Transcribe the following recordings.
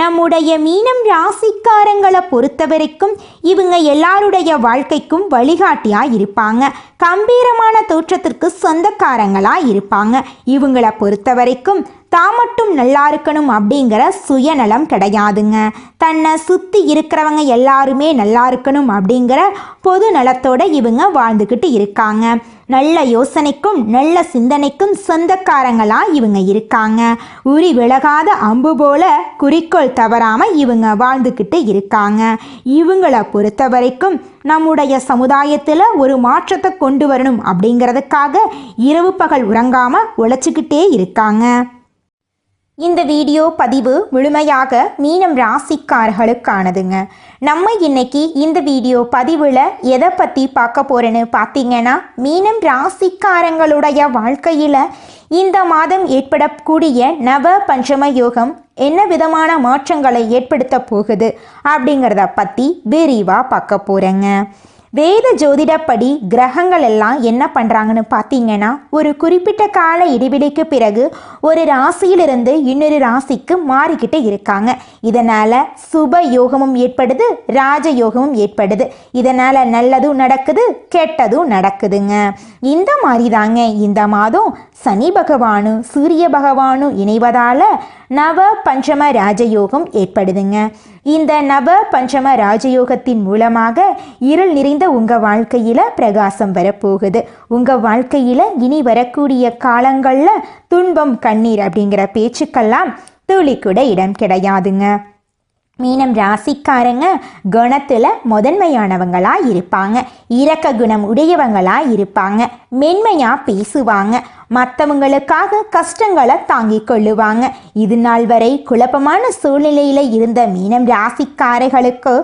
நம்முடைய மீனம் ராசிக்காரங்களை பொறுத்த வரைக்கும் இவங்க எல்லாருடைய வாழ்க்கைக்கும் வழிகாட்டியா இருப்பாங்க. கம்பீரமான தோற்றத்திற்கு சொந்தக்காரங்களா இருப்பாங்க. இவங்களை பொறுத்த வரைக்கும் தான் மட்டும் நல்லா இருக்கணும் அப்படிங்கிற சுயநலம் கிடையாதுங்க. தன்னை சுற்றி இருக்கிறவங்க எல்லாருமே நல்லா இருக்கணும் அப்படிங்கிற பொது நலத்தோட இவங்க வாழ்ந்துக்கிட்டு இருக்காங்க. நல்ல யோசனைக்கும் நல்ல சிந்தனைக்கும் சொந்தக்காரங்களா இவங்க இருக்காங்க. உரி விலகாத அம்பு போல குறிக்கோள் தவறாம இவங்க வாழ்ந்துக்கிட்டு இருக்காங்க. இவங்களை பொறுத்த வரைக்கும் நம்முடைய சமுதாயத்தில் ஒரு மாற்றத்தை கொண்டு வரணும் அப்படிங்கிறதுக்காக இரவு பகல் உறங்காம உழைச்சிக்கிட்டே இருக்காங்க. இந்த வீடியோ பதிவு முழுமையாக மீனம் ராசிக்காரர்களுக்கானதுங்க. நம்ம இன்னைக்கு இந்த வீடியோ பதிவில் எதை பற்றி பார்க்க போகிறேன்னு பார்த்தீங்கன்னா மீனம் ராசிக்காரங்களுடைய வாழ்க்கையில் இந்த மாதம் ஏற்படக்கூடிய நவ பஞ்சம யோகம் என்ன விதமான மாற்றங்களை ஏற்படுத்த போகுது அப்படிங்கிறத பற்றி விரிவாக பார்க்க போகிறேங்க வேத ஜோதிடப்படி கிரகங்கள் எல்லாம் என்ன பண்ணுறாங்கன்னு பார்த்தீங்கன்னா ஒரு குறிப்பிட்ட கால இடைவெளிக்கு பிறகு ஒரு ராசியிலிருந்து இன்னொரு ராசிக்கு மாறிக்கிட்டு இருக்காங்க. இதனால் சுப யோகமும் ஏற்படுது ராஜ யோகமும் ஏற்படுது. இதனால் நல்லதும் நடக்குது கெட்டதும் நடக்குதுங்க. இந்த மாதிரி தாங்க இந்த மாதம் சனி பகவானும் சூரிய பகவானும் இணைவதால் நவ பஞ்சம ராஜயோகம் ஏற்படுதுங்க. இந்த நவ பஞ்சம ராஜயோகத்தின் மூலமாக இருள் நிறைந்த உங்கள் வாழ்க்கையில் பிரகாசம் வரப்போகுது. உங்கள் வாழ்க்கையில் இனி வரக்கூடிய காலங்களில் துன்பம் கண்ணீர் அப்படிங்கிற பேச்சுக்கெல்லாம் துளி கூட இடம் கிடையாதுங்க. மீனம் ராசிக்காரங்க குணத்தில் முதன்மையானவங்களா இருப்பாங்க. இரக்க குணம் உடையவங்களா இருப்பாங்க. மென்மையா பேசுவாங்க. மற்றவங்களுக்காக கஷ்டங்களை தாங்கிக் கொள்ளுவாங்க. இது நாள் வரை குழப்பமான சூழ்நிலையில இருந்த மீனம் ராசிக்காரர்களுக்கு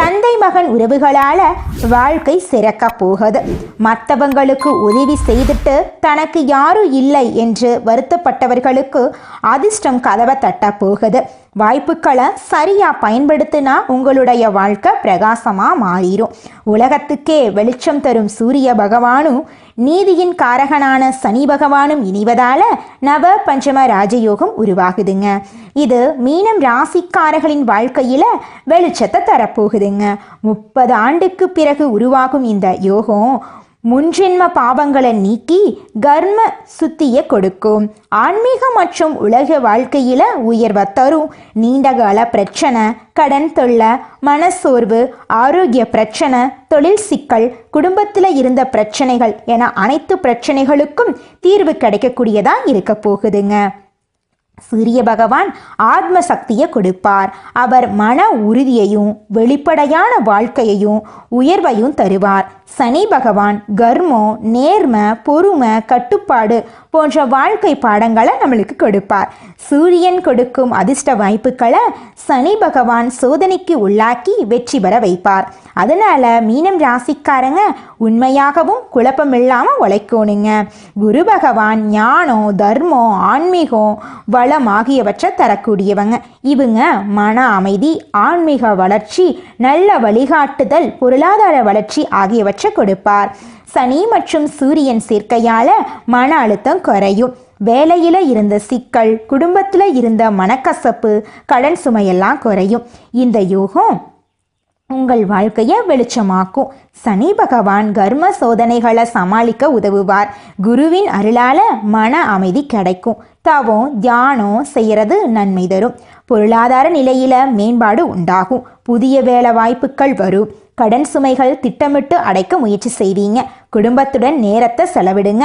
தந்தை மகன் உறவுகளால வாழ்க்கை சிறக்க போகுது. மற்றவங்களுக்கு உதவி செய்துட்டு தனக்கு யாரும் இல்லை என்று வருத்தப்பட்டவர்களுக்கு அதிர்ஷ்டம் கதவை தட்ட போகுது. வாய்ப்புகளை சரியா பயன்படுத்தினா உங்களுடைய வாழ்க்கை பிரகாசமா மாறிடும் உலகத்துக்கே வெளிச்சம் தரும் சூரிய பகவானும் நீதியின் காரகனான சனி பகவானும் இணைவதால நவ பஞ்சம ராஜயோகம் உருவாகுதுங்க. இது மீனம் ராசிக்காரர்களின் வாழ்க்கையில வெளிச்சத்தை தரப்போகுதுங்க. முப்பது ஆண்டுக்கு பிறகு உருவாகும் இந்த யோகம் முன்ஜென்ம பாவங்களை நீக்கி கர்ம சுத்தியை கொடுக்கும். ஆன்மீக மற்றும் உலக வாழ்க்கையில உயர்வை தரும். நீண்டகால பிரச்சனை கடன் தொல்லை மனசோர்வு ஆரோக்கிய பிரச்சனை தொழில் சிக்கல் குடும்பத்தில் இருந்த பிரச்சனைகள் என அனைத்து பிரச்சனைகளுக்கும் தீர்வு கிடைக்கக்கூடியதா இருக்க போகுதுங்க. சூரிய பகவான் ஆத்ம சக்தியை கொடுப்பார். அவர் மன உறுதியையும் வெளிப்படையான வாழ்க்கையையும் உயர்வையும் தருவார். சனி பகவான் கர்மம் நேர்ம பொறுமை கட்டுப்பாடு போன்ற வாழ்க்கை பாடங்களை நம்மளுக்கு கொடுப்பார். சூரியன் கொடுக்கும் அதிர்ஷ்ட வாய்ப்புகளை சனி பகவான் சோதனைக்கு உள்ளாக்கி வெற்றி பெற வைப்பார். அதனால மீனம் ராசிக்காரங்க உண்மையாகவும் குழப்பமில்லாமல் உழைக்கணுங்க. குரு பகவான் ஞானம் தர்மம் ஆன்மீகம் வளம் ஆகியவற்றை தரக்கூடியவங்க. இவங்க மன அமைதி ஆன்மீக வளர்ச்சி நல்ல வழிகாட்டுதல் பொருளாதார வளர்ச்சி ஆகியவற்றை கொடுப்பார். சனி மற்றும் சூரியன் சேர்க்கையால மன அழுத்தம் குறையும். வேலையில் இருந்த சிக்கல் குடும்பத்தில் இருந்த மனக்கசப்பு கடன் சுமையெல்லாம் குறையும். இந்த யோகம் உங்கள் வாழ்க்கையை வெளிச்சமாக்கும். சனி பகவான் கர்ம சோதனைகளை சமாளிக்க உதவுவார். குருவின் அருளால மன அமைதி கிடைக்கும். தவம் தியானம் செய்யறது நன்மை தரும். பொருளாதார நிலையில மேம்பாடு உண்டாகும். புதிய வேலை வாய்ப்புகள் வரும். கடன் சுமைகள் திட்டமிட்டு அடைக்க முயற்சி செய்வீங்க. குடும்பத்துடன் நேரத்தை செலவிடுங்க.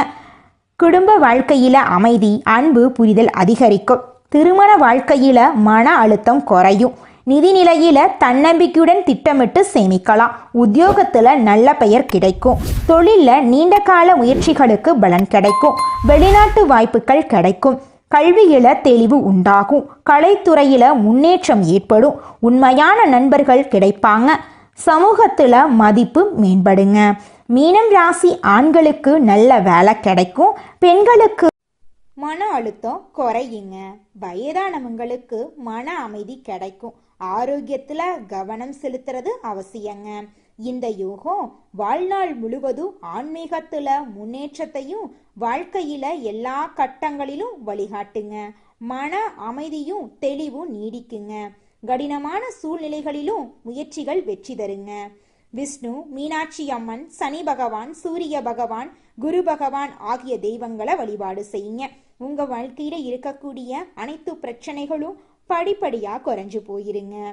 குடும்ப வாழ்க்கையில அமைதி அன்பு புரிதல் அதிகரிக்கும். திருமண வாழ்க்கையில மன அழுத்தம் குறையும். நிதி நிலையில தன்னம்பிக்கையுடன் திட்டமிட்டு சேமிக்கலாம். உத்தியோகத்துல நல்ல பெயர் கிடைக்கும். தொழில நீண்ட கால முயற்சிகளுக்கு பலன் கிடைக்கும். வெளிநாட்டு வாய்ப்புகள் கிடைக்கும். கல்வியில தெளிவு உண்டாகும். கலைத்துறையில முன்னேற்றம் ஏற்படும். உண்மையான நண்பர்கள் கிடைப்பாங்க. சமூகத்தில் மதிப்பு மேம்படுங்க. மீனம் ராசி ஆண்களுக்கு நல்ல வேலை கிடைக்கும். பெண்களுக்கு மன அழுத்தம் குறையுங்க. வயதானவங்களுக்கு மன அமைதி கிடைக்கும். ஆரோக்கியத்துல கவனம் செலுத்துறது அவசியங்க. இந்த யோகம் வாழ்நாள் முழுவதும் ஆன்மீகத்துல முன்னேற்றத்தையும் வாழ்க்கையில எல்லா கட்டங்களிலும் வழிகாட்டுங்க. மன அமைதியும் தெளிவும் நீடிக்குங்க. கடினமான சூழ்நிலைகளிலும் முயற்சிகள் வெற்றி தருங்க. விஷ்ணு மீனாட்சி அம்மன் சனி பகவான் சூரிய பகவான் குரு பகவான் ஆகிய தெய்வங்களை வழிபாடு செய்யுங்க. உங்க வாழ்க்கையில இருக்கக்கூடிய அனைத்து பிரச்சனைகளும் படிப்படியா குறைஞ்சு போயிருங்க.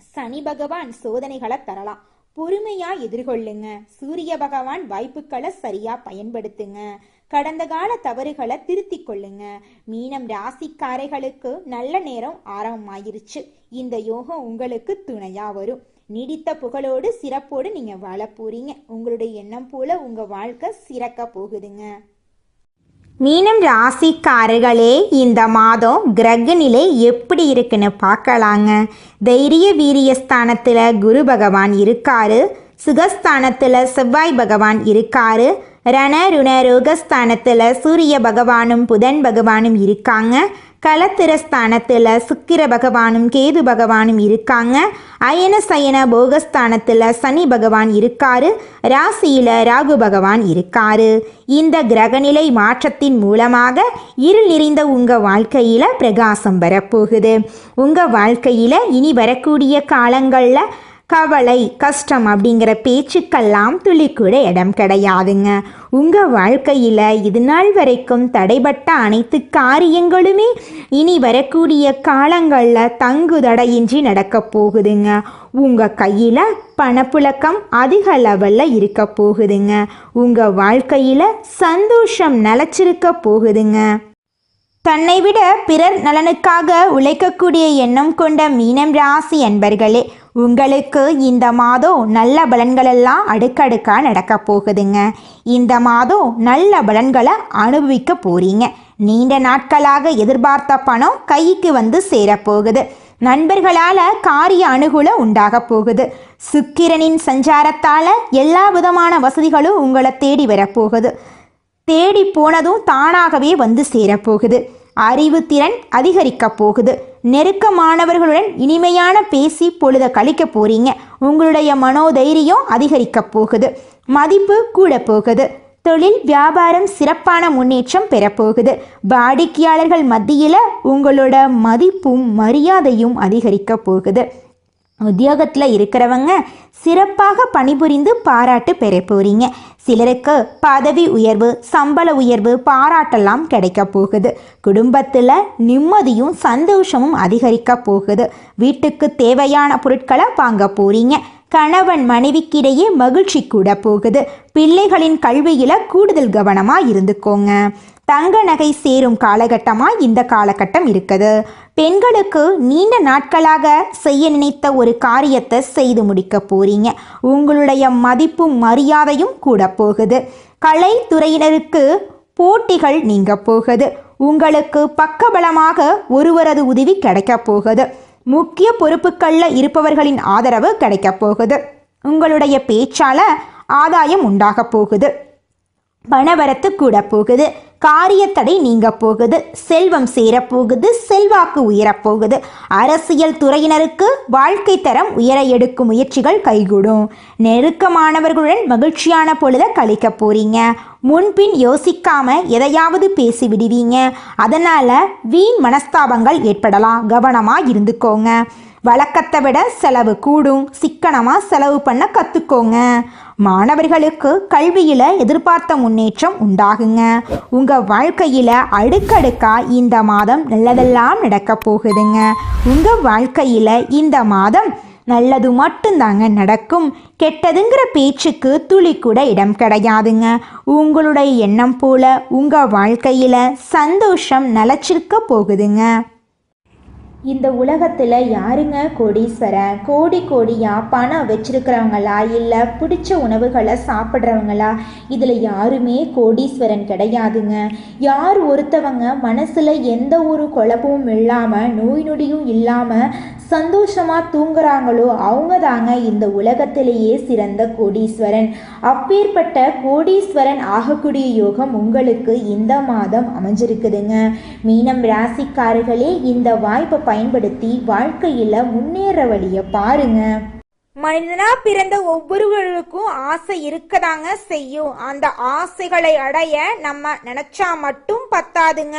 சனி பகவான் சோதனைகளை தரலாம். பொறுமையா எதிர்கொள்ளுங்க. சூரிய பகவான் வாய்ப்புகளை சரியா பயன்படுத்துங்க. கடந்த கால தவறுகளை திருத்தி கொள்ளுங்க. மீனம் ராசிக்காரைகளுக்கு நல்ல நேரம் ஆரம்பமாயிருச்சு. இந்த யோகம் உங்களுக்கு துணையா வரும். நீடித்த புகழோடு சிறப்போடு நீங்க வாழ போகிறீங்க உங்களுடைய எண்ணம் போல உங்க வாழ்க்கை சிறக்க போகுதுங்க. மீனம் ராசிக்காரர்களே இந்த மாதம் கிரக நிலை எப்படி இருக்குன்னு பார்க்கலாங்க. தைரிய வீரிய ஸ்தானத்தில் குரு பகவான் இருக்காரு. சுகஸ்தானத்தில் செவ்வாய் பகவான் இருக்காரு. ரண ருண ரோகஸ்தானத்தில் சூரிய பகவானும் புதன் பகவானும் இருக்காங்க. கலத்திரஸ்தானத்தில் சுக்கிர பகவானும் கேது பகவானும் இருக்காங்க. அயன சயன போகஸ்தானத்தில் சனி பகவான் இருக்காரு. ராசியில் ராகு பகவான் இருக்காரு. இந்த கிரகநிலை மாற்றத்தின் மூலமாக இருள் நிறைந்த உங்கள் வாழ்க்கையில் பிரகாசம் வரப்போகுது. உங்கள் வாழ்க்கையில் இனி வரக்கூடிய காலங்களில் கவலை கஷ்டம் அப்படிங்கிற பேச்சுக்கெல்லாம் துளி கூட இடம் கிடையாதுங்க. உங்கள் வாழ்க்கையில் இது நாள் வரைக்கும் தடைபட்ட அனைத்து காரியங்களுமே இனி வரக்கூடிய காலங்களில் தங்கு தடையின்றி நடக்க போகுதுங்க. உங்கள் கையில் பணப்புழக்கம் அதிக லெவலில் இருக்க போகுதுங்க. உங்கள் வாழ்க்கையில் சந்தோஷம் நிலச்சிருக்க போகுதுங்க. தன்னை விட பிறர் நலனுக்காக உழைக்கக்கூடிய எண்ணம் கொண்ட மீனம் ராசி என்பர்களே உங்களுக்கு இந்த மாதம் நல்ல பலன்களெல்லாம் அடுக்கடுக்காக நடக்க போகுதுங்க. இந்த மாதம் நல்ல பலன்களை அனுபவிக்க போறீங்க. நீண்ட நாட்களாக எதிர்பார்த்த பணம் கைக்கு வந்து சேரப்போகுது நண்பர்களால் காரிய அணுகுல உண்டாக போகுது. சுக்கிரனின் சஞ்சாரத்தால் எல்லா விதமான வசதிகளும் உங்களை தேடி வரப்போகுது தேடி போனதும் தானாகவே வந்து சேரப்போகுது அறிவு திறன் அதிகரிக்கப் போகுது. நெருக்கமானவர்களுடன் இனிமையான பேசி பொழுத கழிக்க போறீங்க. உங்களுடைய மனோதைரியம் அதிகரிக்கப் போகுது. மதிப்பு கூட போகுது. தொழில் வியாபாரம் சிறப்பான முன்னேற்றம் பெறப்போகுது வாடிக்கையாளர்கள் மத்தியில் உங்களோட மதிப்பும் மரியாதையும் அதிகரிக்க போகுது. உத்தியோகத்தில் இருக்கிறவங்க சிறப்பாக பணிபுரிந்து பாராட்டு பெற போகிறீங்க சிலருக்கு பதவி உயர்வு சம்பள உயர்வு பாராட்டெல்லாம் கிடைக்க போகுது. குடும்பத்தில் நிம்மதியும் சந்தோஷமும் அதிகரிக்க போகுது. வீட்டுக்கு தேவையான பொருட்களை வாங்க போகிறீங்க கணவன் மனைவிக்கிடையே மகிழ்ச்சி கூட போகுது. பிள்ளைகளின் கல்வியில் கூடுதல் கவனமாக இருந்துக்கோங்க. தங்க நகை சேரும் காலகட்டமாக இந்த காலகட்டம் இருக்குது. பெண்களுக்கு நீண்ட நாட்களாக செய்ய நினைத்த ஒரு காரியத்தை செய்து முடிக்க போறீங்க. உங்களுடைய மதிப்பும் மரியாதையும் கூட போகுது. கலைத்துறையினருக்கு போட்டிகள் நீங்க போகுது. உங்களுக்கு பக்கபலமாக ஒருவரது உதவி கிடைக்க போகுது. முக்கிய பொறுப்புகளில் இருப்பவர்களின் ஆதரவு கிடைக்க போகுது. உங்களுடைய பேச்சால ஆதாயம் உண்டாக போகுது. பணவரத்து கூட போகுது. காரியத்தடை நீங்க போகுது. செல்வம் சேரப்போகுது செல்வாக்கு உயரப்போகுது அரசியல் துறையினருக்கு வாழ்க்கை தரம் உயர எடுக்கும் முயற்சிகள் கைகூடும். நெருக்கமானவர்களுடன் மகிழ்ச்சியான பொழுத கழிக்க போறீங்க. முன்பின் யோசிக்காம எதையாவது பேசி விடுவீங்க. அதனால வீண் மனஸ்தாபங்கள் ஏற்படலாம். கவனமா இருந்துக்கோங்க. வழக்கத்தை விட செலவு கூடும். சிக்கனமாக செலவு பண்ண கற்றுக்கோங்க மாணவர்களுக்கு கல்வியில் எதிர்பார்த்த முன்னேற்றம் உண்டாகுங்க. உங்கள் வாழ்க்கையில் அடுக்கடுக்கா இந்த மாதம் நல்லதெல்லாம் நடக்க போகுதுங்க. உங்கள் வாழ்க்கையில் இந்த மாதம் நல்லது மட்டும்தாங்க நடக்கும். கெட்டதுங்கிற பேச்சுக்கு துளி கூட இடம் கிடையாதுங்க. உங்களுடைய எண்ணம் போல உங்கள் வாழ்க்கையில் சந்தோஷம் நிலச்சிருக்க போகுதுங்க. இந்த உலகத்தில் யாருங்க கோடீஸ்வரன் கோடி கோடியா பணம் வச்சிருக்கிறவங்களா? இல்லை பிடிச்ச உணவுகளை சாப்பிட்றவங்களா? இதில் யாருமே கோடீஸ்வரன் கிடையாதுங்க. யார் ஒருத்தவங்க மனசில் எந்த ஒரு குழப்பமும் இல்லாமல் நோய் நொடியும் இல்லாமல் சந்தோஷமாக தூங்குறாங்களோ அவங்க தாங்க இந்த உலகத்திலேயே சிறந்த கோடீஸ்வரன். அப்பேற்பட்ட கோடீஸ்வரன் ஆகக்கூடிய யோகம் உங்களுக்கு இந்த மாதம் அமைஞ்சிருக்குதுங்க. மீனம் ராசிக்காரர்களே இந்த வாய்ப்பை பயன்படுத்தி வாழ்க்கையில் முன்னேற வழியை பாருங்க. மனிதனா பிறந்த ஒவ்வொருவருக்கும் ஆசை இருக்கதாங்க செய்யும். அந்த ஆசைகளை அடைய நம்ம நினைச்சா மட்டும் பத்தாதுங்க.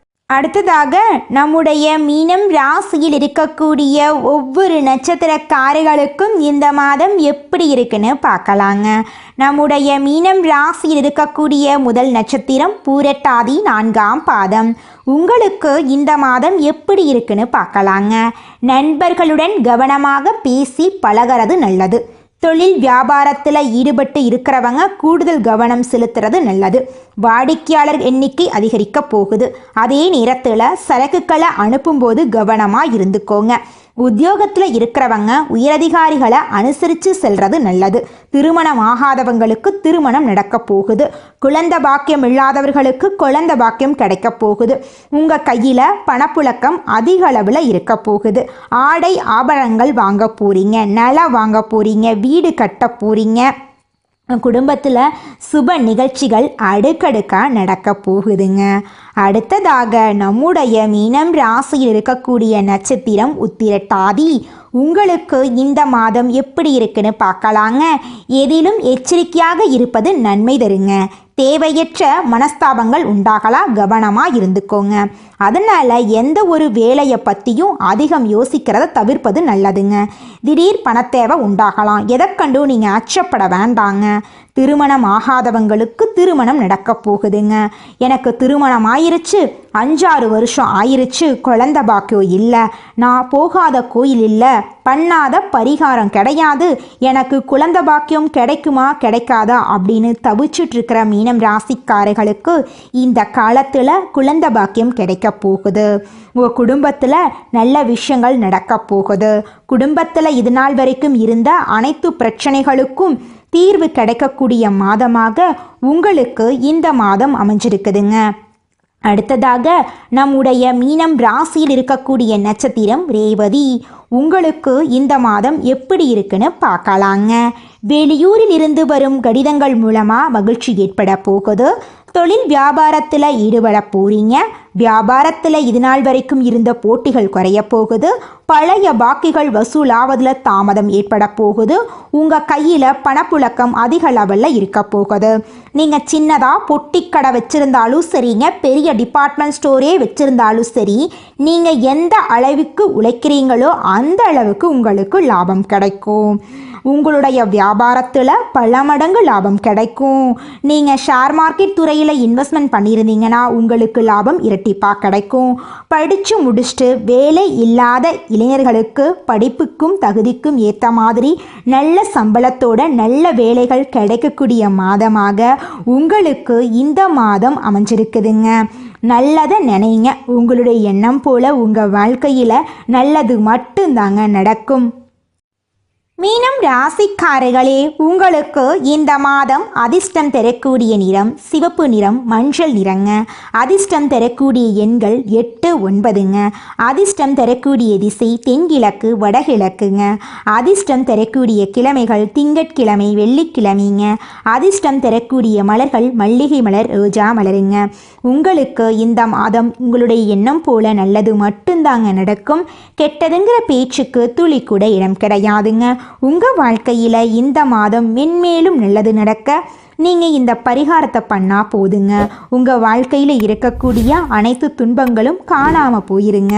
அடுத்ததாக நம்முடைய மீனம் ராசியில் இருக்கக்கூடிய ஒவ்வொரு நட்சத்திரக்காரர்களுக்கும் இந்த மாதம் எப்படி இருக்குன்னு பார்க்கலாங்க. நம்முடைய மீனம் ராசியில் இருக்கக்கூடிய முதல் நட்சத்திரம் பூரட்டாதி நான்காம் பாதம். உங்களுக்கு இந்த மாதம் எப்படி இருக்குன்னு பார்க்கலாங்க. நண்பர்களுடன் கவனமாக பேசி பழகிறது நல்லது. தொழில் வியாபாரத்தில் ஈடுபட்டு இருக்கிறவங்க கூடுதல் கவனம் செலுத்துறது நல்லது. வாடிக்கையாளர் எண்ணிக்கை அதிகரிக்க போகுது. அதே நேரத்தில் சரக்குகளை அனுப்பும்போது கவனமாக இருந்துக்கோங்க. உத்தியோகத்தில் இருக்கிறவங்க உயரதிகாரிகளை அனுசரித்து செல்றது நல்லது. திருமணம் ஆகாதவங்களுக்கு திருமணம் நடக்க போகுது. குழந்த பாக்கியம் இல்லாதவர்களுக்கு குழந்த பாக்கியம் கிடைக்க போகுது. உங்கள் கையில் பணப்புழக்கம் அதிக அளவில் இருக்க போகுது. ஆடை ஆபரணங்கள் வாங்க போகிறீங்க நிலம் வாங்க போகிறீங்க வீடு கட்ட போகிறீங்க குடும்பத்தில் சுப நிகழ்ச்சிகள் அடுக்கடுக்காக நடக்க போகுதுங்க. அடுத்ததாக நம்முடைய மீனம் ராசியில் இருக்கக்கூடிய நட்சத்திரம் உத்திரட்டாதி. உங்களுக்கு இந்த மாதம் எப்படி இருக்குன்னு பார்க்கலாங்க. எதிலும் எச்சரிக்கையாக இருப்பது நன்மை தருங்க. தேவையற்ற மனஸ்தாபங்கள் உண்டாகலாம் கவனமாக இருந்துக்கோங்க. அதனால் எந்த ஒரு வேலையை பற்றியும் அதிகம் யோசிக்கிறத தவிர்ப்பது நல்லதுங்க. திடீர் பணத்தேவை உண்டாகலாம். எதை கண்டும் நீங்கள் அச்சப்பட வேண்டாங்க. திருமணம் ஆகாதவங்களுக்கு திருமணம் நடக்க போகுதுங்க. எனக்கு திருமணம் ஆயிருச்சு அஞ்சாறு வருஷம் ஆயிருச்சு குழந்த பாக்கியம் இல்லை நான் போகாத கோயில் இல்லை பண்ணாத பரிகாரம் கிடையாது எனக்கு குழந்த பாக்கியம் கிடைக்குமா கிடைக்காதா அப்படின்னு தவிச்சிட்டு இருக்கிற மீனம் ராசிக்காரர்களுக்கு இந்த காலத்தில் குழந்த பாக்கியம் கிடைக்க போகுது. உங்கள் குடும்பத்தில் நல்ல விஷயங்கள் நடக்க போகுது. குடும்பத்தில் இது நாள் வரைக்கும் இருந்த அனைத்து பிரச்சனைகளுக்கும் தீர்வு கிடைக்கக்கூடிய மாதமாக உங்களுக்கு இந்த மாதம் அமைஞ்சிருக்குதுங்க. அடுத்ததாக நம்முடைய மீனம் ராசியில் இருக்கக்கூடிய நட்சத்திரம் ரேவதி. உங்களுக்கு இந்த மாதம் எப்படி இருக்குன்னு பார்க்கலாங்க. வெளியூரில் இருந்து வரும் கடிதங்கள் மூலமாக மகிழ்ச்சி ஏற்பட போகுது. தொழில் வியாபாரத்தில் ஈடுபட போறீங்க வியாபாரத்தில் இது நாள் வரைக்கும் இருந்த போட்டிகள் குறைய போகுது. பழைய பாக்கிகள் வசூலாவதில் தாமதம் ஏற்பட போகுது. உங்கள் கையில் பணப்புழக்கம் அதிக லெவலில் இருக்க போகுது. நீங்கள் சின்னதாக பொட்டிக்கடை வச்சுருந்தாலும் சரிங்க பெரிய டிபார்ட்மெண்ட் ஸ்டோரே வச்சுருந்தாலும் சரி நீங்கள் எந்த அளவுக்கு உழைக்கிறீங்களோ அந்த அளவுக்கு உங்களுக்கு லாபம் கிடைக்கும். உங்களுடைய வியாபாரத்தில் பல மடங்கு லாபம் கிடைக்கும். நீங்கள் ஷேர் மார்க்கெட் துறையில் இன்வெஸ்ட்மெண்ட் பண்ணியிருந்தீங்கன்னா உங்களுக்கு லாபம் இரட்டிப்பாக கிடைக்கும். படித்து முடிச்சுட்டு வேலை இல்லாத இளைஞர்களுக்கு படிப்புக்கும் தகுதிக்கும் ஏற்ற மாதிரி நல்ல சம்பளத்தோட நல்ல வேலைகள் கிடைக்கக்கூடிய மாதமாக உங்களுக்கு இந்த மாதம் அமைஞ்சிருக்குதுங்க. நல்லதை நினைங்க. உங்களுடைய எண்ணம் போல் உங்கள் வாழ்க்கையில் நல்லது மட்டும்தாங்க நடக்கும். மீனம் ராசிக்காரர்களே உங்களுக்கு இந்த மாதம் அதிர்ஷ்டம் தரக்கூடிய நிறம் சிவப்பு நிறம் மஞ்சள் நிறங்க. அதிர்ஷ்டம் தரக்கூடிய எண்கள் எட்டு ஒன்பதுங்க. அதிர்ஷ்டம் தரக்கூடிய திசை தென்கிழக்கு வடகிழக்குங்க. அதிர்ஷ்டம் தரக்கூடிய கிழமைகள் திங்கட்கிழமை வெள்ளிக்கிழமைங்க. அதிர்ஷ்டம் தரக்கூடிய மலர்கள் மல்லிகை மலர் ரோஜா மலருங்க. உங்களுக்கு இந்த மாதம் உங்களுடைய எண்ணம் போல நல்லது மட்டும்தாங்க நடக்கும். கெட்டதுங்கிற பேச்சுக்கு துளி கூட இடம் கிடையாதுங்க. உங்கள் வாழ்க்கையில் இந்த மாதம் மென்மேலும் நல்லது நடக்க நீங்கள் இந்த பரிகாரத்தை பண்ணால் போதுங்க. உங்கள் வாழ்க்கையில் இருக்கக்கூடிய அனைத்து துன்பங்களும் காணாமல் போயிருங்க.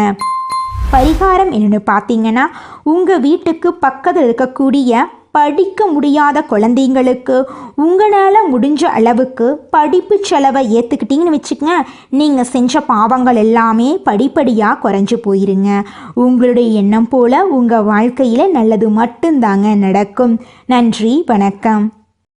பரிகாரம் என்னென்னு பார்த்தீங்கன்னா உங்கள் வீட்டுக்கு பக்கத்தில் இருக்கக்கூடிய படிக்க முடியாத குழந்தைங்களுக்கு உங்களால் முடிஞ்ச அளவுக்கு படிப்பு செலவை ஏற்றுக்கிட்டீங்கன்னு வச்சுக்கங்க. நீங்கள் செஞ்ச பாவங்கள் எல்லாமே படிப்படியாக குறைஞ்சி போயிருங்க. உங்களுடைய எண்ணம் போல் உங்கள் வாழ்க்கையில் நல்லது மட்டும்தாங்க நடக்கும். நன்றி வணக்கம்.